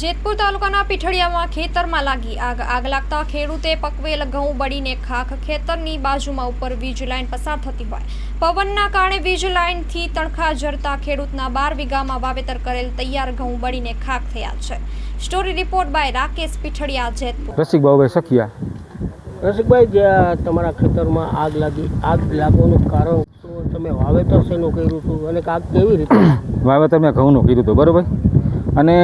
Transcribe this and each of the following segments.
જેતપુર તાલુકાના પીઠળિયામાં ખેતરમાં લાગી આગ. આગ લાગતા ખેડૂતે પકવેલ ઘઉં બળીને ખાખ ખેતરની બાજુમાં ઉપર વીજ લાઇન પસાર થતી હોય. પવનના કારણે વીજ લાઇનથી તણખા જરતા ખેડૂતના બાર વીઘામાં વાવેતર કરેલ તૈયાર ઘઉં બળીને ખાખ થયા છે. Story report by Rakesh Pithaliya Jetpur. Rasikbhai Sakhiya. Rasikbhai જે તમારા ખેતરમાં આગ લાગી આગ લાગવાનું કારણ શું? તમે વાવેતર શેનું કર્યું હતું? અને આગ કેવી રીતે? વાવેતર મેં ઘઉંનું કીધું હતું બરાબર? અને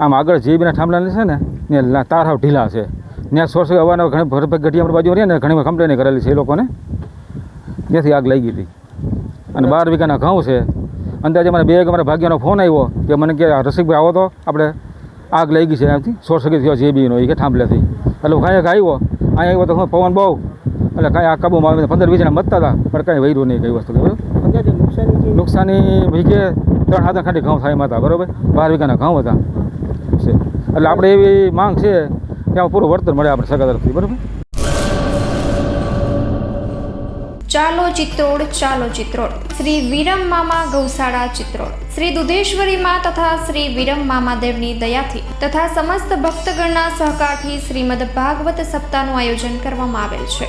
આમ આગળ જીબીના થાંભલાને છે ને ને તાર હાવ ઢીલા છે. ત્યાં સોર્સ અવારનવાર ઘણી ભરભાઈ ગઢી આપણી બાજુ રહી ને ઘણી કમ્પ્લેન કરેલી છે એ લોકોને. ત્યાંથી આગ લાગી હતી. અને બાર વીઘાના ઘઉં છે. અંદાજે મને બે મારા ભાગ્યનો ફોન આવ્યો કે મને કે રસિકભાઈ આવો તો આપણે આગ લઈ ગઈ છે ત્યાંથી સોર્સ થયો જેબીનો એ કે થાંભલેથી. એટલે હું એક આવ્યો. અહીંયા આવ્યો તો હું પવન બહુ. એટલે કાંઈ આ કાબુમાં આવીને પંદર વીસ જણા મતતા હતા પણ કાંઈ વૈરું નહીં કઈ વસ્તુ બરાબર? નુકસાની નુકસાની ત્રણ હાથ ખાલી ઘઉં થાય એમાં હતા બરાબર? બાર વીઘાના ઘઉં હતા. છે. એટલે આપણે એવી માંગ છે કે આમાં પૂરું વળતર મળે આપણે સરકાર તરફથી, બરાબર? ચાલો ચિત્રોડ ચાલો ચિત્રોડ. શ્રી વિરમ મામા ગૌશાળા ચિત્રોડ. શ્રી દુધેશ્વરીમાં તથા શ્રી વિરમ મામાદેવની દયાથી તથા સમસ્ત ભક્તગણના સહકારથી શ્રીમદ ભાગવત સપ્તાહનું આયોજન કરવામાં આવેલ છે.